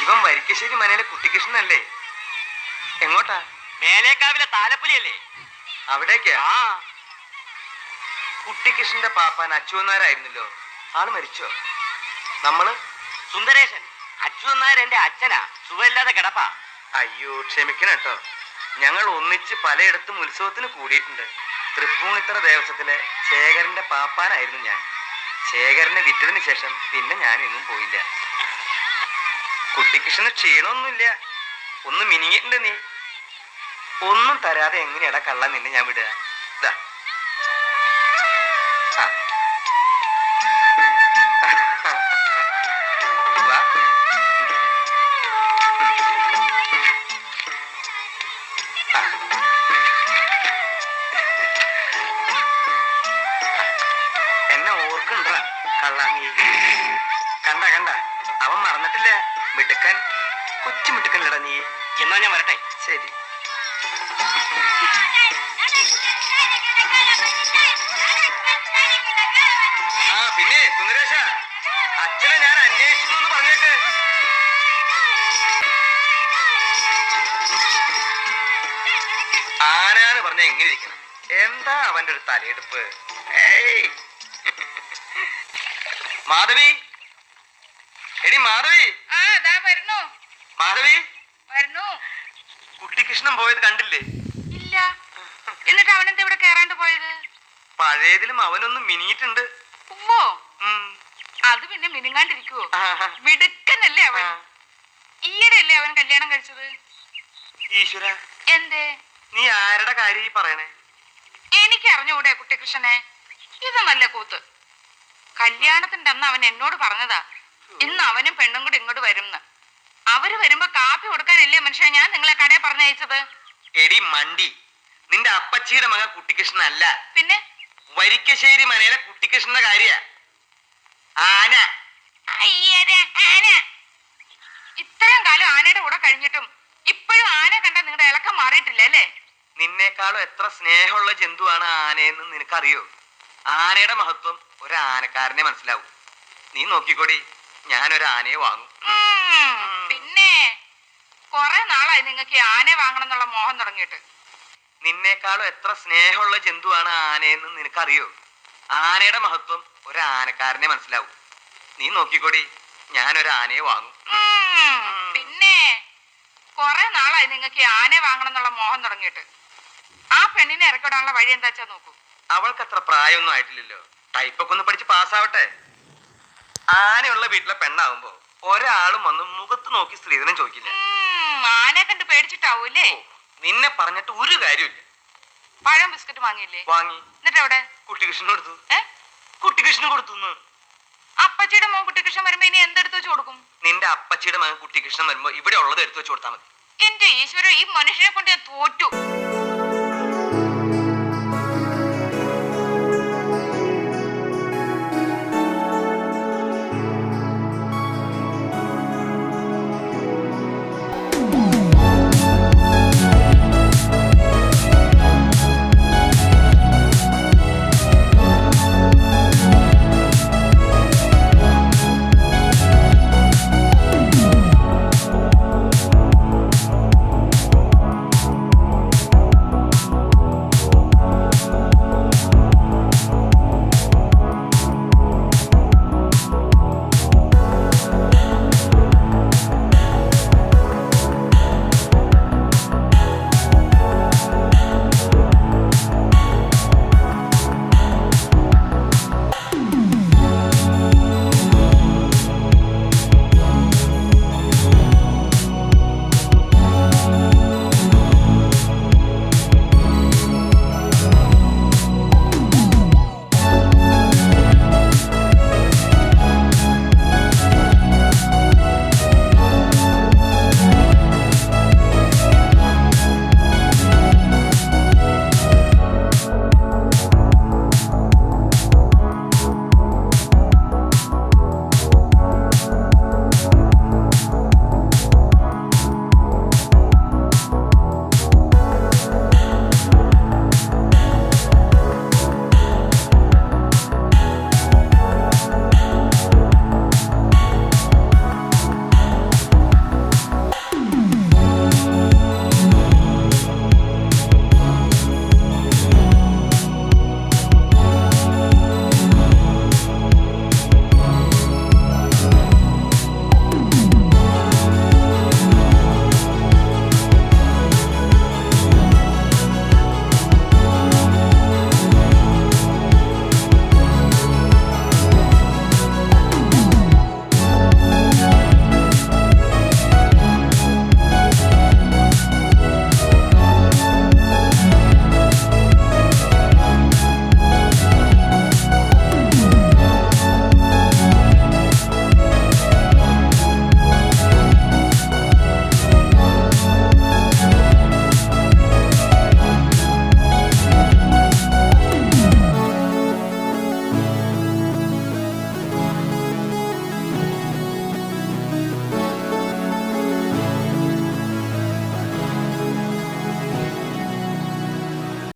ഇവൻ വരിക്കശ്ശേരി മനയിലെ കുട്ടിക്കൃഷ്ണനല്ലേ എങ്ങോട്ടാ? മേലേക്കാവിലെ താലപ്പുലിയല്ലേ? അവിടേക്കാ? കുട്ടിക്കൃഷ്ണന്റെ പാപ്പാൻ അച്ചുവന്നാരായിരുന്നല്ലോ ആൾ മരിച്ചോ? നമ്മൾ? സുന്ദരേശൻ അച്ചുവന്നാർ എന്റെ അച്ഛനാ. സുഖമില്ലാതെ കിടപ്പാ. അയ്യോ ക്ഷമിക്കണം കേട്ടോ. ഞങ്ങൾ ഒന്നിച്ച് പലയിടത്തും ഉത്സവത്തിന് കൂടിയിട്ടുണ്ട്. തൃപ്പൂണിത്തറ ദേവസ്വത്തിലെ ശേഖരന്റെ പാപ്പാനായിരുന്നു ഞാൻ. ശേഖരനെ വിറ്റതിന് ശേഷം പിന്നെ ഞാൻ എങ്ങും പോയില്ല. കുട്ടിക്കൃഷ്ണന് ക്ഷീണമൊന്നുമില്ല. ഒന്ന് മിനിങ്ങിട്ടുണ്ട് നീ. ഒന്നും തരാതെ എങ്ങനെയാടാ കള്ള നിന്നെ ഞാൻ വിടുക. എന്നെ ഓർക്കണ്ട കള്ളാങ്ങി കണ്ട കണ്ട. അവൻ മറന്നിട്ടില്ല. മിടുക്കൻ കൊച്ചു മിടുക്കൻ നീ. എന്നാ ഞാൻ വരട്ടെ? ശരി. ആ പിന്നെ സുന്ദരേശ അച്ഛനെ ഞാൻ അന്വേഷിച്ചു എന്ന് പറഞ്ഞേക്ക്. ആരാണ് പറഞ്ഞ എങ്ങനെ ഇരിക്കണം? എന്താ അവന്റെ ഒരു തലയെടുപ്പ്? മാധവി. എടി മാധവി. വരുന്നു. മാധവി? വരുന്നു. കുട്ടിക്കൃഷ്ണൻ പോയത് കണ്ടില്ലേ? ഇല്ല. എന്നിട്ട് അവനെന്താ ഇവിടെ കേറാണ്ട് പോയത്? പഴയതിലും അവനൊന്ന് മിനിയിട്ടുണ്ട്. ഉമ്മോ അത് പിന്നെ മിനുങ്ങാണ്ടിരിക്കുവോ. മിടുക്കനല്ലേ അവൻ. ഈയിടെ അല്ലേ അവൻ കല്യാണം കഴിച്ചത്? ഈശ്വര. എന്തേ? നീ ആരുടെ കാര്യം ഈ പറയണേ? എനിക്ക് അറിഞ്ഞുകൂടെ കുട്ടികൃഷ്ണനെ. ഇത് നല്ല കൂത്ത്. കല്യാണത്തിന്റെ അന്ന് അവൻ എന്നോട് പറഞ്ഞതാ ഇന്ന് അവനും പെണ്ണും കൂടി ഇങ്ങോട്ട് വരുംന്ന്. അവർ വരുമ്പോ കാപ്പി കൊടുക്കാനല്ലേ മനുഷ്യ? ഞാൻ നിങ്ങളെ കടയിൽ പറഞ്ഞയച്ചത്. എടി മണ്ടി നിന്റെ അപ്പച്ചിയുടെ മകൻ കുട്ടിക്കൃഷ്ണൻ അല്ല പിന്നെ? വരിക്കശ്ശേരി മനയിലെ കുട്ടിക്കൃഷ്ണന്റെ കാര്യ. ആന. ആന. ഇത്രയും കാലം ആനയുടെ കൂടെ കഴിഞ്ഞിട്ടും ഇപ്പോഴും ആന കണ്ട നിങ്ങളുടെ ഇളക്കം മാറിയിട്ടില്ല അല്ലേ? നിന്നേക്കാളും എത്ര സ്നേഹമുള്ള ജന്തുവാണ് ആനയെന്ന് നിനക്കറിയോ? ആനയുടെ മഹത്വം ഒരു ആനക്കാരനെ മനസ്സിലാവും. നീ നോക്കിക്കോടി. ഞാനൊരു ആനയെ വാങ്ങും. പിന്നെ കൊറേ നാളായി നിങ്ങൾക്ക് ആനയെ വാങ്ങണം എന്നുള്ള മോഹം തുടങ്ങിയിട്ട്. നിന്നേക്കാളും എത്ര സ്നേഹമുള്ള ജന്തുവാണ് ആനയെന്ന് നിനക്കറിയോ? ആനയുടെ മഹത്വം ഒരു ആനക്കാരനെ മനസ്സിലാവും. നീ നോക്കിക്കോടി ഞാനൊരു ആനയെ വാങ്ങും. പിന്നെ കൊറേ നാളായി നിങ്ങൾക്ക് ആനയെ വാങ്ങണം എന്നുള്ള മോഹം തുടങ്ങിയിട്ട്. ആ പെണ്ണിനെ ഇറക്കിടാനുള്ള വഴി എന്താ വെച്ചാ നോക്കൂ. അവൾക്ക് അത്ര പ്രായമൊന്നും ആയിട്ടില്ലല്ലോ. ടൈപ്പൊക്കെ ഒന്ന് പഠിച്ച് പാസ്സാവട്ടെ ആനയുള്ള വീട്ടിലെ പെണ്ണാവുമ്പോ ഒരാളും വന്ന് മുഖത്ത് നോക്കി സ്ത്രീധനം ചോദിക്കില്ല. ഉം, ആനയെ കണ്ട് പേടിച്ചിട്ടാവൂല്ലേ? നിന്നെ പറഞ്ഞിട്ട് ഒരു കാര്യമില്ല പഴം ബിസ്ക്കറ്റ് വാങ്ങിയില്ലേ? വാങ്ങി. എന്നിട്ട് എവിടെ കുട്ടികൃഷ്ണൻ കൊടുത്തു കുട്ടികൃഷ്ണൻ കൊടുത്തു. അപ്പച്ചിയുടെ മോൻ കുട്ടികൃഷ്ണൻ വരുമ്പോ ഇനി എന്തെടുത്ത് വെച്ച് കൊടുക്കും? നിന്റെ അപ്പച്ചിയുടെ മകൻ കുട്ടികൃഷ്ണൻ വരുമ്പോ ഇവിടെ ഉള്ളത് എടുത്തു വെച്ച് കൊടുത്താൽ മതി. എന്റെ ഈശ്വര ഈ മനുഷ്യനെ കൊണ്ട് ഞാൻ തോറ്റു.